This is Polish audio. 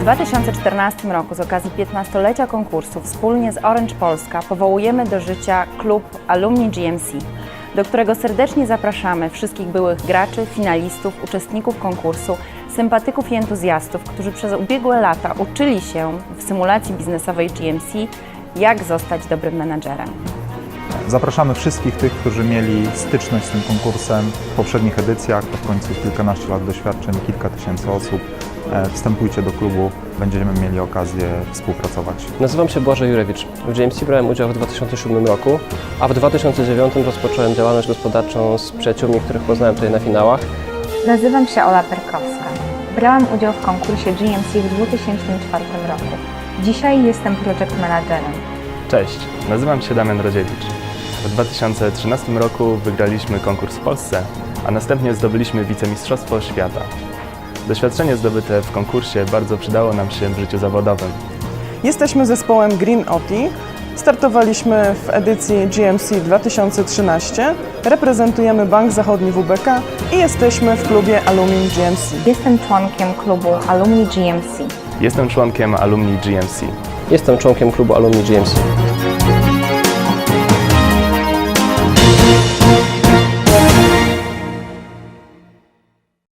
W 2014 roku z okazji 15-lecia konkursu wspólnie z Orange Polska powołujemy do życia klub Alumni GMC, do którego serdecznie zapraszamy wszystkich byłych graczy, finalistów, uczestników konkursu, sympatyków i entuzjastów, którzy przez ubiegłe lata uczyli się w symulacji biznesowej GMC, jak zostać dobrym menadżerem. Zapraszamy wszystkich tych, którzy mieli styczność z tym konkursem w poprzednich edycjach, to w końcu kilkanaście lat doświadczeń, kilka tysięcy osób. E, Wstępujcie do klubu, będziemy mieli okazję współpracować. Nazywam się Błażej Jurewicz. W GMC brałem udział w 2007 roku, a w 2009 rozpocząłem działalność gospodarczą z przyjaciółmi, których poznałem tutaj na finałach. Nazywam się Ola Perkowska. Brałam udział w konkursie GMC w 2004 roku. Dzisiaj jestem project managerem. Cześć, nazywam się Damian Rodziewicz. W 2013 roku wygraliśmy konkurs w Polsce, a następnie zdobyliśmy wicemistrzostwo świata. Doświadczenie zdobyte w konkursie bardzo przydało nam się w życiu zawodowym. Jesteśmy zespołem Green Oti. Startowaliśmy w edycji GMC 2013. Reprezentujemy Bank Zachodni WBK i jesteśmy w klubie Alumni GMC. Jestem członkiem klubu Alumni GMC. Jestem członkiem alumni GMC. Jestem członkiem klubu Alumni GMC.